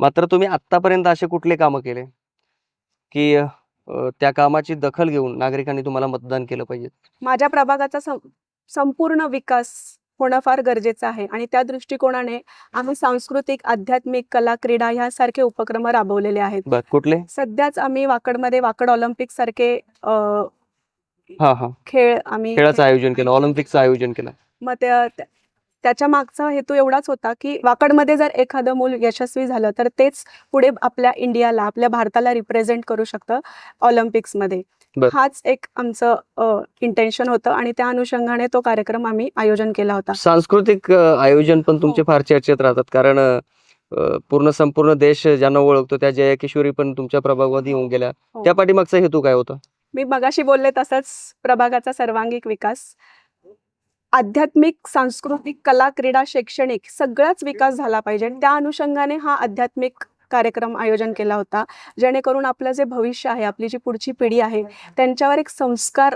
मात्र तुम्ही आत्तापर्यंत असे कुठले कामं केले की त्या कामाची दखल घेऊन नागरिकांनी तुम्हाला मतदान केलं पाहिजे? माझ्या प्रभागाचा सं संपूर्ण विकास होणं फार गरजेचं आहे आणि त्या दृष्टिकोनाने आम्ही सांस्कृतिक आध्यात्मिक कला क्रीडा ह्यासारखे उपक्रम राबवलेले आहेत. कुठले? सध्याच आम्ही वाकडमध्ये वाकड ऑलिम्पिक सारखे हा हा. खेळ आम्ही खेळाचं आयोजन केलं ऑलिम्पिकचं आयोजन केलं. मग त्या- त्याच्या मागचा हेतू एवढाच होता की वाकडमध्ये जर एखादं मूल यशस्वी झालं तर तेच पुढे आपल्या इंडियाला आपल्या भारताला रिप्रेझेंट करू शकतं ऑलिम्पिक्समध्ये. हाच एक आमचं इंटेन्शन होतं आणि त्या अनुषंगाने तो कार्यक्रम आम्ही आयोजन केला होता. सांस्कृतिक आयोजन पण तुमचे फार चर्चेत राहतात कारण पूर्ण संपूर्ण देश ज्यांना ओळखतो त्या जया किशोरी पण तुमच्या प्रभागामध्ये येऊन गेल्या. हो. त्या पाठीमागचा हेतू काय होता? मी मगाशी बोलले तसंच प्रभागाचा सर्वांगिक विकास. आध्यात्मिक सांस्कृतिक कला क्रीडा शैक्षणिक सगळाच विकास झाला पाहिजे. त्या अनुषंगाने हा आध्यात्मिक कार्यक्रम आयोजन केला होता. जेणेकरून आपलं जे भविष्य आहे आपली जी पुढची पिढी आहे त्यांच्यावर एक संस्कार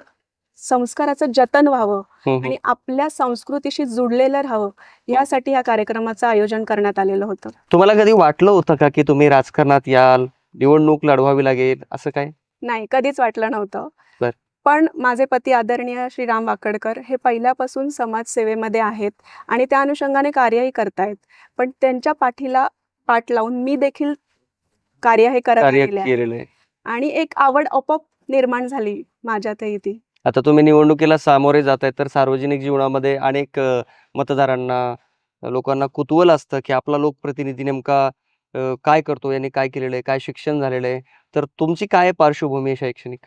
संस्काराचं जतन व्हावं. आणि आपल्या संस्कृतीशी जुडलेलं राहावं यासाठी या कार्यक्रमाचं आयोजन करण्यात आलेलं होतं. तुम्हाला कधी वाटलं होतं का की तुम्ही राजकारणात याल निवडणूक लढवावी लागेल असं काय नाही कधीच वाटलं नव्हतं. पण माझे पती आदरणीय श्री राम वाकडकर हे पहिल्यापासून समाजसेवेमध्ये आहेत आणि त्या अनुषंगाने कार्यही करतायत. पण त्यांच्या पाठीला पाठ लावून मी देखील कार्य हे करत आणि एक आवड आपोआप निर्माण झाली माझ्यातही ती आता तुम्ही निवडणुकीला सामोरे जात आहे तर सार्वजनिक जीवनामध्ये अनेक मतदारांना लोकांना कुतूहल असतं की आपला लोकप्रतिनिधी नेमका काय करतो याने काय केलेलं आहे काय शिक्षण झालेलं आहे. तर तुमची काय पार्श्वभूमी आहे शैक्षणिक?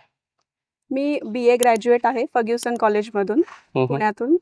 मी बी ए ग्रॅज्युएट आहे फर्ग्युसन कॉलेजमधून. पुण्यातून